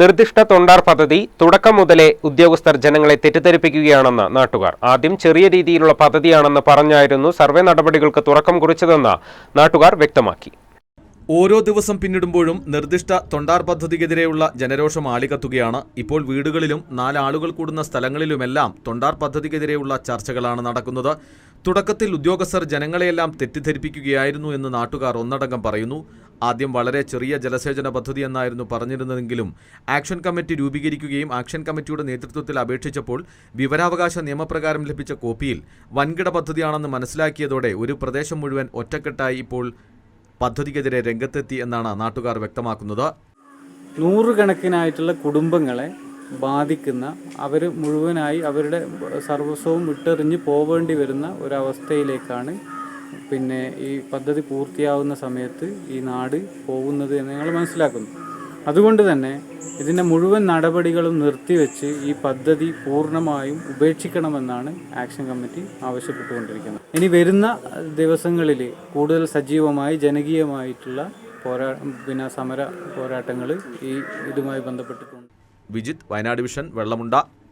നിർദ്ദിഷ്ട തൊണ്ടാർ പദ്ധതി തുടക്കം മുതലേ ഉദ്യോഗസ്ഥർ ജനങ്ങളെ തെറ്റിദ്ധരിപ്പിക്കുകയാണെന്ന് നാട്ടുകാർ. ആദ്യം ചെറിയ രീതിയിലുള്ള പദ്ധതിയാണെന്ന് പറഞ്ഞായിരുന്നു സർവേ നടപടികൾക്ക് തുടക്കം കുറിച്ചതെന്ന് നാട്ടുകാർ വ്യക്തമാക്കി. ഓരോ ദിവസം പിന്നിടുമ്പോഴും നിർദ്ദിഷ്ട തൊണ്ടാർ പദ്ധതിക്കെതിരെയുള്ള ജനരോഷം ആളികത്തുകയാണ് ഇപ്പോൾ വീടുകളിലും നാലാളുകൾ കൂടുന്ന സ്ഥലങ്ങളിലുമെല്ലാം തൊണ്ടാർ പദ്ധതിക്കെതിരെയുള്ള ചർച്ചകളാണ് നടക്കുന്നത്. തുടക്കത്തിൽ ഉദ്യോഗസ്ഥർ ജനങ്ങളെയെല്ലാം തെറ്റിദ്ധരിപ്പിക്കുകയായിരുന്നു എന്ന് നാട്ടുകാർ ഒന്നടങ്കം പറയുന്നു. ആദ്യം വളരെ ചെറിയ ജലസേചന പദ്ധതി എന്നായിരുന്നു പറഞ്ഞിരുന്നതെങ്കിലും ആക്ഷൻ കമ്മിറ്റി രൂപീകരിക്കുകയും ആക്ഷൻ കമ്മിറ്റിയുടെ നേതൃത്വത്തിൽ അപേക്ഷിച്ചപ്പോൾ വിവരാവകാശ നിയമപ്രകാരം ലഭിച്ച കോപ്പിയിൽ വൻകിട പദ്ധതിയാണെന്ന് മനസ്സിലാക്കിയതോടെ ഒരു പ്രദേശം മുഴുവൻ ഒറ്റക്കെട്ടായി ഇപ്പോൾ പദ്ധതിക്കെതിരെ രംഗത്തെത്തി എന്നാണ് നാട്ടുകാർ വ്യക്തമാക്കുന്നത്. നൂറുകണക്കിനായിട്ടുള്ള കുടുംബങ്ങളെ ബാധിക്കുന്ന അവർ മുഴുവനായി അവരുടെ സർവസ്വവും വിട്ടെറിഞ്ഞ് പോവേണ്ടി വരുന്ന ഒരവസ്ഥയിലേക്കാണ് പിന്നെ ഈ പദ്ധതി പൂർത്തിയാവുന്ന സമയത്ത് ഈ നാട് പോകുന്നത് എന്ന് ഞങ്ങൾ മനസ്സിലാക്കുന്നു. അതുകൊണ്ട് തന്നെ ഇതിന്റെ മുഴുവൻ നടപടികളും നിർത്തിവെച്ച് ഈ പദ്ധതി പൂർണമായും ഉപേക്ഷിക്കണമെന്നാണ് ആക്ഷൻ കമ്മിറ്റി ആവശ്യപ്പെട്ടുകൊണ്ടിരിക്കുന്നത്. ഇനി വരുന്ന ദിവസങ്ങളിൽ കൂടുതൽ സജീവമായി ജനകീയമായിട്ടുള്ള പോരാ പിന്നെ സമര പോരാട്ടങ്ങൾ ഈ ഇതുമായി ബന്ധപ്പെട്ടിട്ടുണ്ട്. വിജിത് വയനാട് വിഷൻ വെള്ളമുണ്ട